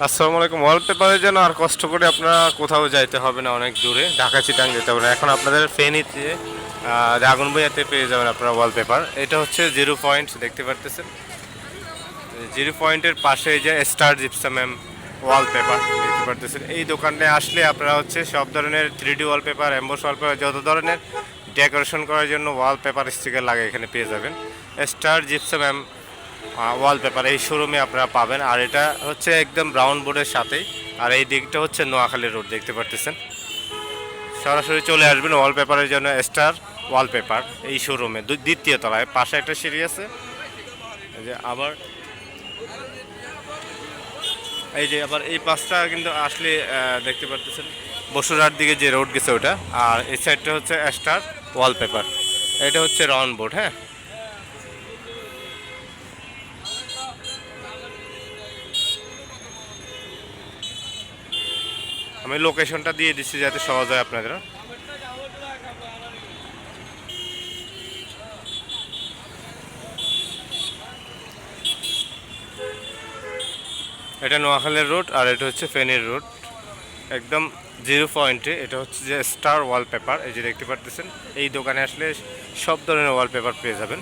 আসসালামু আলাইকুম। ওয়ালপেপারের জন্য আর কষ্ট করে আপনারা কোথাও যাইতে হবে না, অনেক দূরে। ঢাকা চিটাং যেতে হবে না। এখন আপনাদের ফেনীতে ড্রাগন বইয়াতে পেয়ে যাবেন আপনারা ওয়ালপেপার এটা হচ্ছে জিরো পয়েন্ট দেখতে পারতেছেন? জিরো পয়েন্টের পাশে যে স্টার জিপসাম এম ওয়ালপেপার দেখতে পারতেছেন? এই দোকানে আসলে আপনারা হচ্ছে সব ধরনের three D wallpaper emboss wallpaper যত ধরনের ডেকোরেশন করার জন্য ওয়ালপেপার স্টিকার লাগে এখানে পেয়ে যাবেন। স্টার জিপসাম এম ওয়ালপেপার এই শোরুমে আপনারা পাবেন। আর এটা হচ্ছে একদম ব্রাউন বোর্ডের সাথেই। আর এই দিকটা হচ্ছে নোয়াখালী রোড দেখতে পারতেছেন? সরাসরি চলে আসবেন ওয়ালপেপারের জন্য স্টার ওয়ালপেপার এই শোরুমে দ্বিতীয় তলায়। পাশে একটা সিঁড়ি আছে। যে আবার, এই যে আবার এই পাশটা কিন্তু আসলে দেখতে পারতেছেন? বসুরহাট দিকে যে রোড গেছে ওটা। আর এই সাইডটা হচ্ছে স্টার ওয়ালপেপার এটা হচ্ছে রাউন্ড বোর্ড হ্যাঁ? আমি লোকেশনটা দিয়ে দিচ্ছি যাতে সহজ হয় আপনাদের এটা নোয়াখালের রোড আর এটা হচ্ছে ফেনীর রোড একদম জিরো পয়েন্টে এটা হচ্ছে যে স্টার ওয়ালপেপার এই যে দেখতে পারতেছেন, এই দোকানে আসলে সব ধরনের ওয়ালপেপার পেয়ে যাবেন।